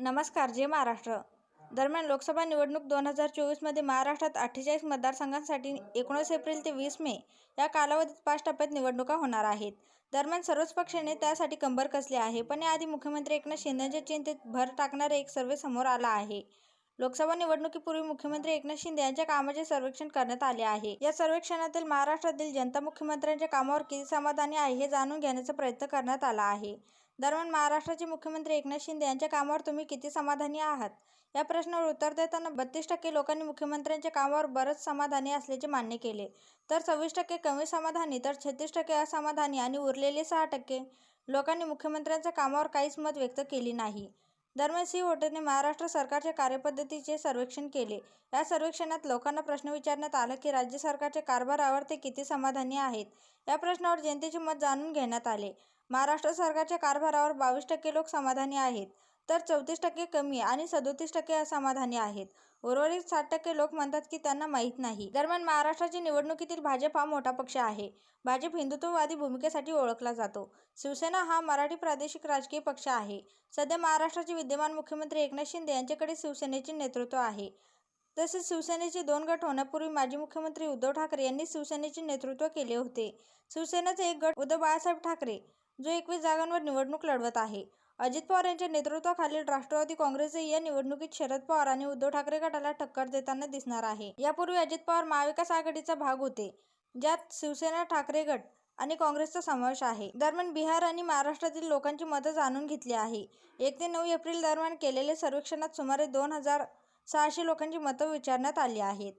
नमस्कार जे महाराष्ट्र. दरम्यान लोकसभा निवडणूक दोन हजार चोवीसमध्ये महाराष्ट्रात अठ्ठेचाळीस मतदारसंघांसाठी एकोणीस एप्रिल ते वीस मे या कालावधीत पाच टप्प्यात निवडणुका होणार आहेत. दरम्यान सर्वच पक्षाने त्यासाठी कंबर कसली आहे? पण याआधी मुख्यमंत्री एकनाथ शिंदेच्या चिंतेत भर टाकणारा एक सर्वे समोर आला आहे. लोकसभा निवडणुकीपूर्वी मुख्यमंत्री एकनाथ शिंदे यांच्या कामाचे सर्वेक्षण करण्यात आले आहे. या सर्वेक्षणातील महाराष्ट्रातील जनता मुख्यमंत्र्यांच्या कामावर किती समाधानी आहे हे जाणून घेण्याचा प्रयत्न करण्यात आला आहे. दरम्यान महाराष्ट्राचे मुख्यमंत्री एकनाथ शिंदे यांच्या कामावर तुम्ही किती समाधानी आहात? या प्रश्नावर उत्तर देताना बत्तीस टक्के लोकांनी मुख्यमंत्र्यांच्या कामावर बरंच समाधानी असल्याचे मान्य केले. तर सव्वीस टक्के कमी समाधानी तर छत्तीस टक्के असमाधानी आणि उरलेले सहा टक्के लोकांनी मुख्यमंत्र्यांच्या कामावर काहीच मत व्यक्त केली नाही. दरम्यान सी होटेने महाराष्ट्र सरकारच्या कार्यपद्धतीचे सर्वेक्षण केले. या सर्वेक्षणात लोकांना प्रश्न विचारण्यात आला की राज्य सरकारच्या कारभारावर ते किती समाधानी आहेत? या प्रश्नावर जनतेचे मत जाणून घेण्यात आले. महाराष्ट्र सरकारच्या कारभारावर बावीस टक्के लोक समाधानी आहेत तर चौतीस टक्के कमी आणि सदोतीस टक्के असमाधानी आहेत. उर्वरित साठ टक्के लोक म्हणतात की त्यांना माहीत नाही. दरम्यान महाराष्ट्राच्या निवडणुकीतील भाजप हा मोठा पक्ष आहे. भाजप हिंदुत्ववादी भूमिकेसाठी ओळखला जातो. शिवसेना हा मराठी प्रादेशिक राजकीय पक्ष आहे. सध्या महाराष्ट्राचे विद्यमान मुख्यमंत्री एकनाथ शिंदे यांच्याकडे शिवसेनेचे नेतृत्व आहे. तसेच शिवसेनेचे दोन गट होण्यापूर्वी माजी मुख्यमंत्री उद्धव ठाकरे यांनी शिवसेनेचे नेतृत्व केले होते. शिवसेनेचा एक गट उद्धव बाळासाहेब ठाकरे जो एकवीस जागांवर निवडणूक लढवत आहे. अजित पवार यांच्या नेतृत्वाखालील राष्ट्रवादी काँग्रेसही या निवडणुकीत शरद पवार आणि उद्धव ठाकरे गटाला टक्कर देताना दिसणार आहे. यापूर्वी अजित पवार महाविकास आघाडीचा भाग होते ज्यात शिवसेना ठाकरे गट आणि काँग्रेसचा समावेश आहे. दरम्यान बिहार आणि महाराष्ट्रातील लोकांची मतं जाणून घेतली आहे. एक ते नऊ एप्रिल दरम्यान केलेल्या सर्वेक्षणात सुमारे दोन हजार सहाशे लोकांची मतं विचारण्यात आली आहेत.